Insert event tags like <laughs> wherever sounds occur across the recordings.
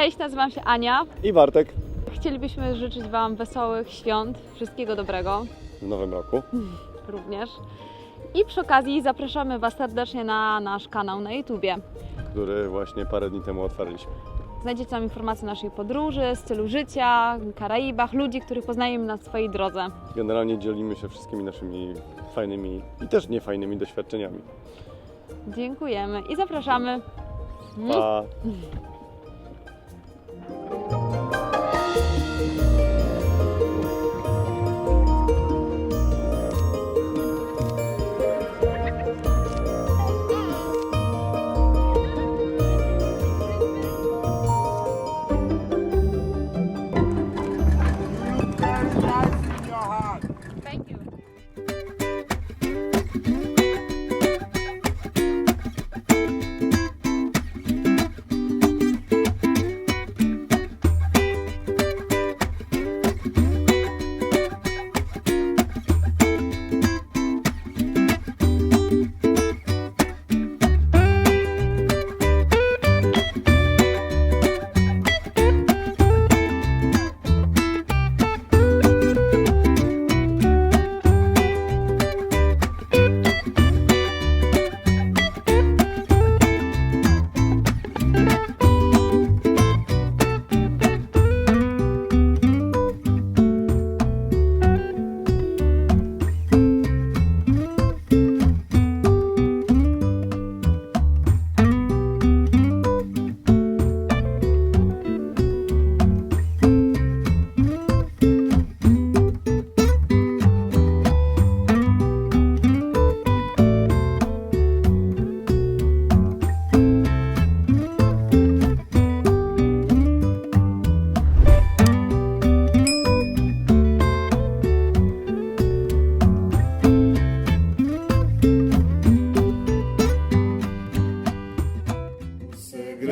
Cześć, nazywam się Ania. I Bartek Chcielibyśmy życzyć Wam wesołych świąt, wszystkiego dobrego w nowym roku. <laughs> również. I przy okazji zapraszamy Was serdecznie na nasz kanał na YouTubie. który właśnie parę dni temu otwarliśmy. Znajdziecie tam informacje o naszej podróży, stylu życia, Karaibach, ludzi, których poznajemy na swojej drodze. Generalnie dzielimy się wszystkimi naszymi fajnymi i też niefajnymi doświadczeniami. Dziękujemy i zapraszamy. Pa! <laughs>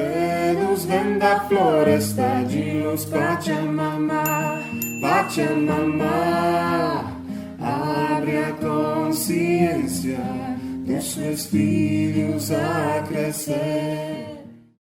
Segredos venda floresta de luz Pachamama, Pachamama. Abre a consciência dos seus filhos a crescer.